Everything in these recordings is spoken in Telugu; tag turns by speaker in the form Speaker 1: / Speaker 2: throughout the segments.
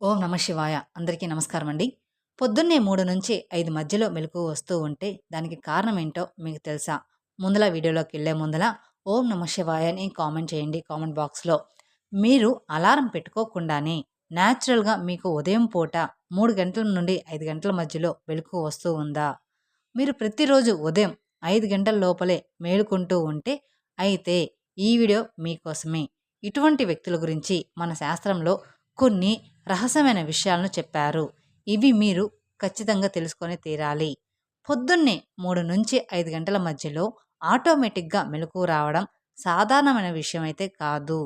Speaker 1: ఓం నమ శివాయ. అందరికీ నమస్కారం అండి పొద్దున్నే మూడు నుంచి ఐదు మధ్యలో మెలకు వస్తూ ఉంటే దానికి కారణం ఏంటో మీకు తెలుసా? ముందల వీడియోలోకి వెళ్ళే ముందల ఓం నమ శివాయ అని కామెంట్ చేయండి. కామెంట్ బాక్స్లో మీరు అలారం పెట్టుకోకుండానే న్యాచురల్గా మీకు ఉదయం పూట మూడు గంటల నుండి ఐదు గంటల మధ్యలో వెలుకు వస్తూ ఉందా? మీరు ప్రతిరోజు ఉదయం ఐదు గంటల లోపలే మేలుకుంటూ ఉంటే అయితే ఈ వీడియో మీకోసమే. ఇటువంటి వ్యక్తుల గురించి మన శాస్త్రంలో కొన్ని రహస్యమైన విషయాలను చెప్పారు. ఇవి మీరు ఖచ్చితంగా తెలుసుకొని తీరాలి. పొద్దున్నే మూడు నుంచి ఐదు గంటల మధ్యలో ఆటోమేటిక్గా మెలకు రావడం సాధారణమైన విషయం అయితే కాదు.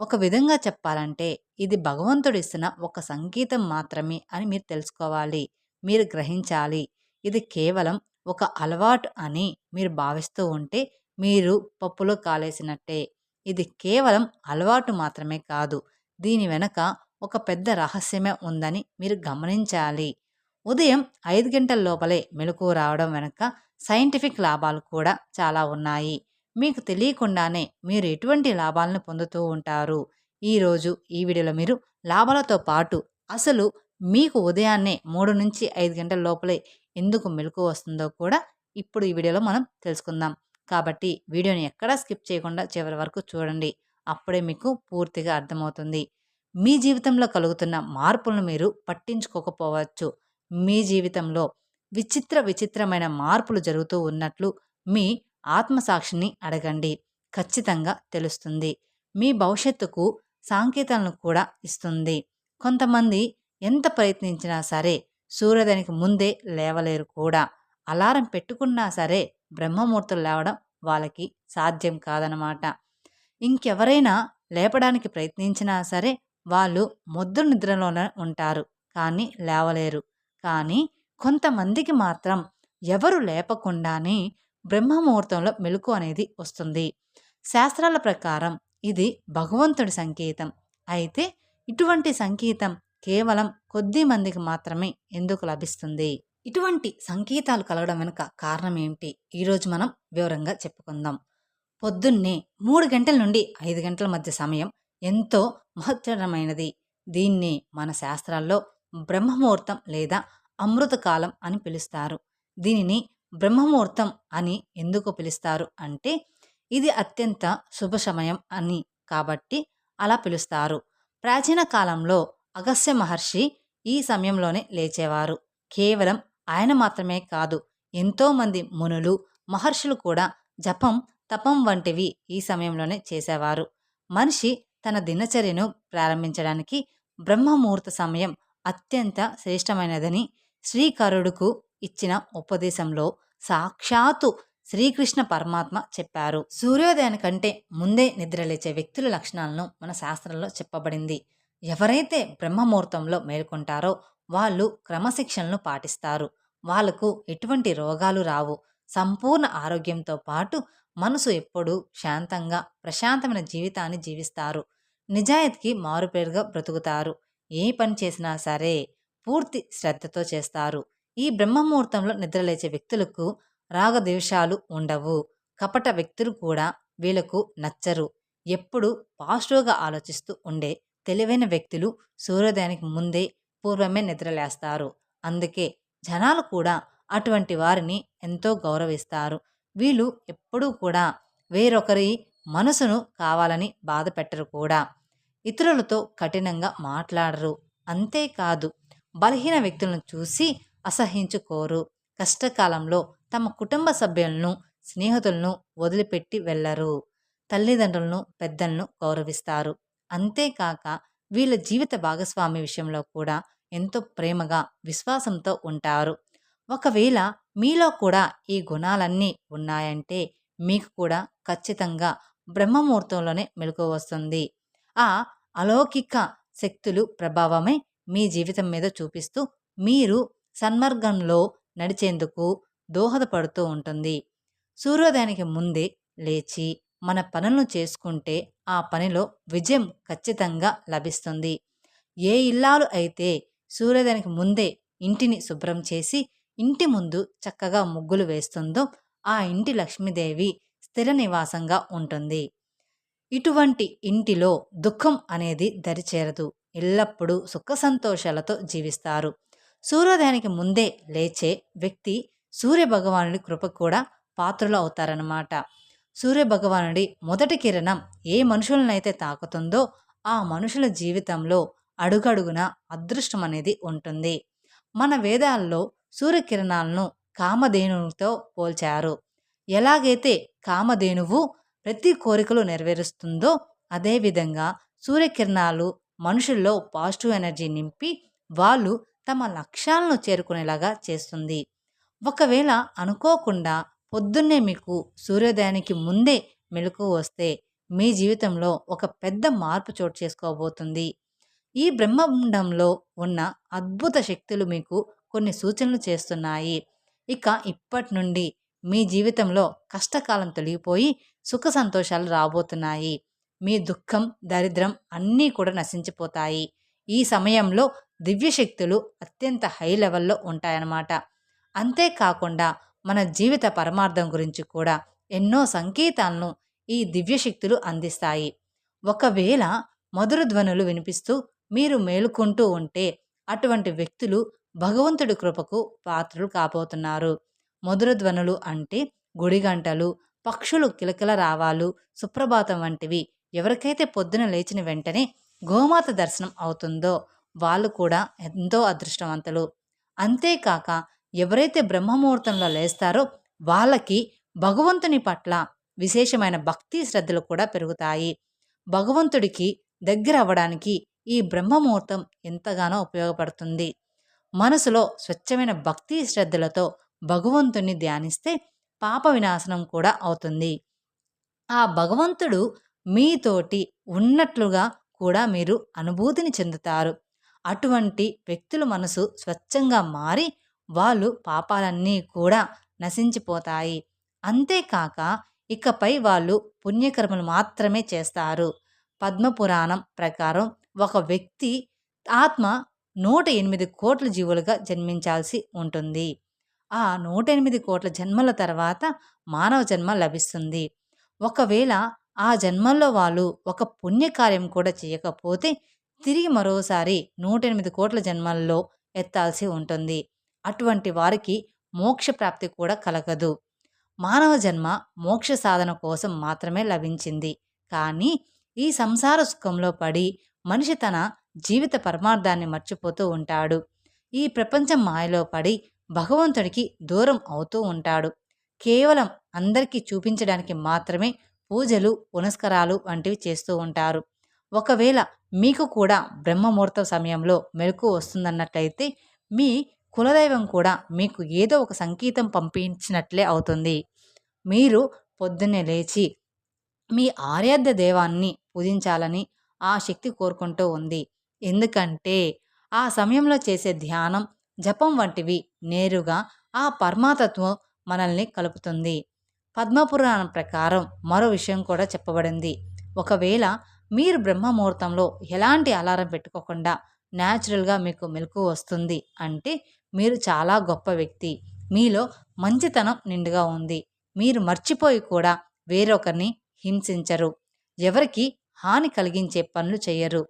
Speaker 1: ఒక విధంగా చెప్పాలంటే ఇది భగవంతుడు ఇస్తున్న ఒక సంగీతం మాత్రమే అని మీరు తెలుసుకోవాలి. మీరు గ్రహించాలి. ఇది కేవలం ఒక అలవాటు అని మీరు భావిస్తూ ఉంటే మీరు పప్పులో కాలేసినట్టే. ఇది కేవలం అలవాటు మాత్రమే కాదు. దీని వెనక ఒక పెద్ద రహస్యమే ఉందని మీరు గమనించాలి. ఉదయం ఐదు గంటల లోపలే మెలకు రావడం వెనుక సైంటిఫిక్ లాభాలు కూడా చాలా ఉన్నాయి. మీకు తెలియకుండానే మీరు ఎటువంటి లాభాలను పొందుతూ ఉంటారు? ఈరోజు ఈ వీడియోలో మీరు లాభాలతో పాటు అసలు మీకు ఉదయాన్నే మూడు నుంచి ఐదు గంటల లోపలే ఎందుకు మెలకు వస్తుందో కూడా ఇప్పుడు ఈ వీడియోలో మనం తెలుసుకుందాం. కాబట్టి వీడియోని ఎక్కడా స్కిప్ చేయకుండా చివరి వరకు చూడండి. అప్పుడే మీకు పూర్తిగా అర్థమవుతుంది. మీ జీవితంలో కలుగుతున్న మార్పులను మీరు పట్టించుకోకపోవచ్చు. మీ జీవితంలో విచిత్ర విచిత్రమైన మార్పులు జరుగుతూ ఉన్నట్లు మీ ఆత్మసాక్షిని అడగండి. ఖచ్చితంగా తెలుస్తుంది. మీ భవిష్యత్తుకు సాంకేతాలను కూడా ఇస్తుంది. కొంతమంది ఎంత ప్రయత్నించినా సరే సూర్యోదయానికి ముందే లేవలేరు కూడా. అలారం పెట్టుకున్నా సరే బ్రహ్మమూర్తులు లేవడం వాళ్ళకి సాధ్యం కాదనమాట ఇంకెవరైనా లేపడానికి ప్రయత్నించినా సరే వాళ్ళు మొద్దు నిద్రలోనే ఉంటారు కానీ లేవలేరు. కానీ కొంతమందికి మాత్రం ఎవరు లేపకుండానే బ్రహ్మముహూర్తంలో మెలకు అనేది వస్తుంది. శాస్త్రాల ప్రకారం ఇది భగవంతుడి సంకేతం. అయితే ఇటువంటి సంకేతం కేవలం కొద్ది మందికి మాత్రమే ఎందుకు లభిస్తుంది? ఇటువంటి సంకేతాలు కలగడం వెనుక కారణం ఏమిటి? ఈరోజు మనం వివరంగా చెప్పుకుందాం. పొద్దున్నే మూడు గంటల నుండి ఐదు గంటల మధ్య సమయం ఎంతో మహత్తరమైనది. దీన్ని మన శాస్త్రాల్లో బ్రహ్మముహూర్తం లేదా అమృతకాలం అని పిలుస్తారు. దీనిని బ్రహ్మముహూర్తం అని ఎందుకు పిలుస్తారు అంటే ఇది అత్యంత శుభ సమయం అని కాబట్టి అలా పిలుస్తారు. ప్రాచీన కాలంలో అగస్య మహర్షి ఈ సమయంలోనే లేచేవారు. కేవలం ఆయన మాత్రమే కాదు ఎంతోమంది మునులు మహర్షులు కూడా జపం తపం వంటివి ఈ సమయంలోనే చేసేవారు. మనిషి తన దినచర్యను ప్రారంభించడానికి బ్రహ్మముహూర్త సమయం అత్యంత శ్రేష్టమైనదని శ్రీకరుడుకు ఇచ్చిన ఉపదేశంలో సాక్షాత్తు శ్రీకృష్ణ పరమాత్మ చెప్పారు. సూర్యోదయానికంటే ముందే నిద్రలేచే వ్యక్తుల లక్షణాలను మన శాస్త్రంలో చెప్పబడింది. ఎవరైతే బ్రహ్మముహూర్తంలో మేల్కొంటారో వాళ్ళు క్రమశిక్షణను పాటిస్తారు. వాళ్ళకు ఎటువంటి రోగాలు రావు. సంపూర్ణ ఆరోగ్యంతో పాటు మనసు ఎప్పుడూ శాంతంగా ప్రశాంతమైన జీవితాన్ని జీవిస్తారు. నిజాయితీకి మారుపేరుగా బ్రతుకుతారు. ఏ పని చేసినా సరే పూర్తి శ్రద్ధతో చేస్తారు. ఈ బ్రహ్మముహూర్తంలో నిద్రలేచే వ్యక్తులకు రాగద్వేషాలు ఉండవు. కపట వ్యక్తులు కూడా వీళ్ళకు నచ్చరు. ఎప్పుడు పాజిటివ్గా ఆలోచిస్తూ ఉండే తెలివైన వ్యక్తులు సూర్యోదయానికి ముందే పూర్వమే నిద్రలేస్తారు. అందుకే జనాలు కూడా అటువంటి వారిని ఎంతో గౌరవిస్తారు. వీళ్ళు ఎప్పుడూ కూడా వేరొకరి మనసును కావాలని బాధ పెట్టరు కూడా. ఇతరులతో కఠినంగా మాట్లాడరు. అంతేకాదు బలహీన వ్యక్తులను చూసి అసహించుకోరు. కష్టకాలంలో తమ కుటుంబ సభ్యులను స్నేహితులను వదిలిపెట్టి వెళ్ళరు తల్లిదండ్రులను పెద్దలను గౌరవిస్తారు. అంతేకాక వీళ్ళ జీవిత భాగస్వామి విషయంలో కూడా ఎంతో ప్రేమగా విశ్వాసంతో ఉంటారు. ఒకవేళ మీలో కూడా ఈ గుణాలన్నీ ఉన్నాయంటే మీకు కూడా ఖచ్చితంగా బ్రహ్మముహూర్తంలోనే మెలకు వస్తుంది. ఆ అలౌకిక శక్తులు ప్రభావమే మీ జీవితం మీద చూపిస్తూ మీరు సన్మార్గంలో నడిచేందుకు దోహదపడుతూ ఉంటుంది. సూర్యోదయానికి ముందే లేచి మన పనులను చేసుకుంటే ఆ పనిలో విజయం ఖచ్చితంగా లభిస్తుంది. ఏ ఇల్లాలు అయితే సూర్యోదయానికి ముందే ఇంటిని శుభ్రం చేసి ఇంటి ముందు చక్కగా ముగ్గులు వేస్తుందో ఆ ఇంటి లక్ష్మీదేవి స్థిర నివాసంగా ఉంటుంది. ఇటువంటి ఇంటిలో దుఃఖం అనేది దరిచేరదు. ఎల్లప్పుడూ సుఖ సంతోషాలతో జీవిస్తారు. సూర్యోదయానికి ముందే లేచే వ్యక్తి సూర్య భగవానుడి కృప కూడా పాత్రలు అవుతారన్నమాట. సూర్య భగవానుడి మొదటి కిరణం ఏ మనుషులనైతే తాకుతుందో ఆ మనుషుల జీవితంలో అడుగడుగున అదృష్టం అనేది ఉంటుంది. మన వేదాల్లో సూర్యకిరణాలను కామధేనువుతో పోల్చారు. ఎలాగైతే కామధేనువు ప్రతి కోరికలు నెరవేరుస్తుందో అదేవిధంగా సూర్యకిరణాలు మనుషుల్లో పాజిటివ్ ఎనర్జీ నింపి వాళ్ళు తమ లక్ష్యాలను చేరుకునేలాగా చేస్తుంది. ఒకవేళ అనుకోకుండా పొద్దున్నే మీకు సూర్యోదయానికి ముందే మెలకు వస్తే మీ జీవితంలో ఒక పెద్ద మార్పు చోటు చేసుకోబోతుంది. ఈ బ్రహ్మాండంలో ఉన్న అద్భుత శక్తులు మీకు కొన్ని సూచనలు చేస్తున్నాయి. ఇక ఇప్పటి నుండి మీ జీవితంలో కష్టకాలం తొలగిపోయి సుఖ సంతోషాలు రాబోతున్నాయి. మీ దుఃఖం దరిద్రం అన్నీ కూడా నశించిపోతాయి. ఈ సమయంలో దివ్యశక్తులు అత్యంత హై లెవెల్లో ఉంటాయన్నమాట. అంతేకాకుండా మన జీవిత పరమార్థం గురించి కూడా ఎన్నో సంకేతాలను ఈ దివ్యశక్తులు అందిస్తాయి. ఒకవేళ మధుర ధ్వనులు వినిపిస్తూ మీరు మేలుకుంటూ ఉంటే అటువంటి వ్యక్తులు భగవంతుడి కృపకు పాత్రలు కాబోతున్నారు. మధుర ధ్వనులు అంటే గుడిగంటలు పక్షులు కిలకిల రావాలు సుప్రభాతం వంటివి. ఎవరికైతే పొద్దున లేచిన వెంటనే గోమాత దర్శనం అవుతుందో వాళ్ళు కూడా ఎంతో అదృష్టవంతులు. అంతేకాక ఎవరైతే బ్రహ్మముహూర్తంలో లేస్తారో వాళ్ళకి భగవంతుని పట్ల విశేషమైన భక్తి శ్రద్ధలు కూడా పెరుగుతాయి. భగవంతుడికి దగ్గర అవ్వడానికి ఈ బ్రహ్మముహూర్తం ఎంతగానో ఉపయోగపడుతుంది. మనసులో స్వచ్ఛమైన భక్తి శ్రద్ధలతో భగవంతుణ్ణి ధ్యానిస్తే పాప వినాశనం కూడా అవుతుంది. ఆ భగవంతుడు మీతోటి ఉన్నట్లుగా కూడా మీరు అనుభూతిని చెందుతారు. అటువంటి వ్యక్తుల మనసు స్వచ్ఛంగా మారి వాళ్ళు పాపాలన్నీ కూడా నశించిపోతాయి. అంతేకాక ఇకపై వాళ్ళు పుణ్యకర్మలు మాత్రమే చేస్తారు. పద్మపురాణం ప్రకారం ఒక వ్యక్తి ఆత్మ నూట ఎనిమిది కోట్ల జీవులుగా జన్మించాల్సి ఉంటుంది. ఆ నూట ఎనిమిది కోట్ల జన్మల తర్వాత మానవ జన్మ లభిస్తుంది. ఒకవేళ ఆ జన్మల్లో వాళ్ళు ఒక పుణ్యకార్యం కూడా చేయకపోతే తిరిగి మరోసారి నూట ఎనిమిది కోట్ల జన్మల్లో ఎత్తాల్సి ఉంటుంది. అటువంటి వారికి మోక్ష ప్రాప్తి కూడా కలగదు. మానవ జన్మ మోక్ష సాధన కోసం మాత్రమే లభించింది. కానీ ఈ సంసార సుఖంలో పడి మనిషి తన జీవిత పరమార్థాన్ని మర్చిపోతూ ఉంటాడు. ఈ ప్రపంచం మాయలో పడి భగవంతుడికి దూరం అవుతూ ఉంటాడు. కేవలం అందరికీ చూపించడానికి మాత్రమే పూజలు పునస్కారాలు వంటివి చేస్తూ ఉంటారు. ఒకవేళ మీకు కూడా బ్రహ్మముహూర్త సమయంలో మెలకు వస్తుందన్నట్లయితే మీ కులదైవం కూడా మీకు ఏదో ఒక సంకేతం పంపించినట్లే అవుతుంది. మీరు పొద్దున్నే లేచి మీ ఆరాధ్య దేవాన్ని పూజించాలని ఆ శక్తి కోరుకుంటూ ఉంది. ఎందుకంటే ఆ సమయంలో చేసే ధ్యానం జపం వంటివి నేరుగా ఆ పరమాతత్వం మనల్ని కలుపుతుంది. పద్మపురాణం ప్రకారం మరో విషయం కూడా చెప్పబడింది. ఒకవేళ మీరు బ్రహ్మముహూర్తంలో ఎలాంటి అలారం పెట్టుకోకుండా న్యాచురల్గా మీకు మెలకు వస్తుంది అంటే మీరు చాలా గొప్ప వ్యక్తి. మీలో మంచితనం నిండుగా ఉంది. మీరు మర్చిపోయి కూడా వేరొకరిని హింసించరు. ఎవరికి హాని కలిగించే పనులు చేయరు.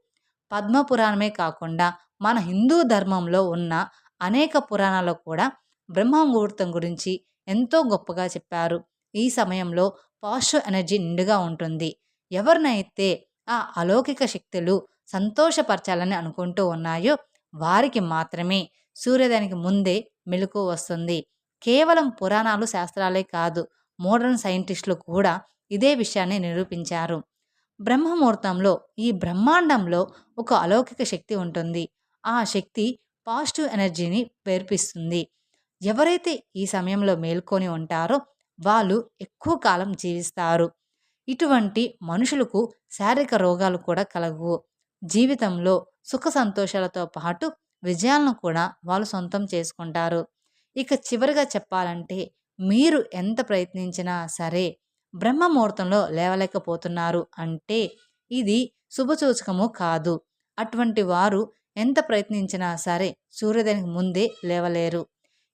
Speaker 1: పద్మపురాణమే కాకుండా మన హిందూ ధర్మంలో ఉన్న అనేక పురాణాల్లో కూడా బ్రహ్మ ముహూర్తం గురించి ఎంతో గొప్పగా చెప్పారు. ఈ సమయంలో పాజిటివ్ ఎనర్జీ నిండుగా ఉంటుంది. ఎవరినైతే ఆ అలౌకిక శక్తులు సంతోషపరచాలని అనుకుంటూ ఉన్నాయో వారికి మాత్రమే సూర్యోదయానికి ముందే మెలకు వస్తుంది. కేవలం పురాణాలు శాస్త్రాలే కాదు మోడర్న్ సైంటిస్టులు కూడా ఇదే విషయాన్ని నిరూపించారు. బ్రహ్మముహూర్తంలో ఈ బ్రహ్మాండంలో ఒక అలౌకిక శక్తి ఉంటుంది. ఆ శక్తి పాజిటివ్ ఎనర్జీని పేర్పిస్తుంది ఎవరైతే ఈ సమయంలో మేల్కొని ఉంటారో వాళ్ళు ఎక్కువ కాలం జీవిస్తారు. ఇటువంటి మనుషులకు శారీరక రోగాలు కూడా కలగవు. జీవితంలో సుఖ సంతోషాలతో పాటు విజయాలను కూడా వాళ్ళు సొంతం చేసుకుంటారు. ఇక చివరిగా చెప్పాలంటే మీరు ఎంత ప్రయత్నించినా సరే బ్రహ్మ ముహూర్తంలో లేవలేకపోతున్నారు అంటే ఇది శుభసూచకము కాదు. అటువంటి వారు ఎంత ప్రయత్నించినా సరే సూర్యోదయానికి ముందే లేవలేరు.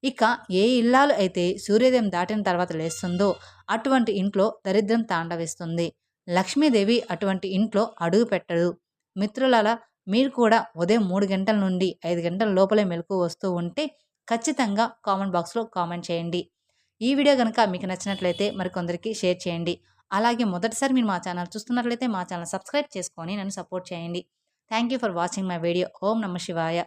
Speaker 1: ఇక ఏ ఇల్లాలు అయితే సూర్యోదయం దాటిన తర్వాత లేస్తుందో అటువంటి ఇంట్లో దరిద్రం తాండవిస్తుంది. లక్ష్మీదేవి అటువంటి ఇంట్లో అడుగు పెట్టదు. మిత్రులలా మీరు కూడా ఉదయం మూడు గంటల నుండి ఐదు గంటల లోపలే మెలకు వస్తూ ఉంటే ఖచ్చితంగా కామెంట్ బాక్స్లో కామెంట్ చేయండి. ఈ వీడియో కనుక మీకు నచ్చినట్లయితే మరికొందరికి షేర్ చేయండి. అలాగే మొదటిసారి మీరు మా ఛానల్ చూస్తున్నట్లయితే మా ఛానల్ సబ్స్క్రైబ్ చేసుకొని నన్ను సపోర్ట్ చేయండి. Thank you for watching my video. Om Namah Shivaya.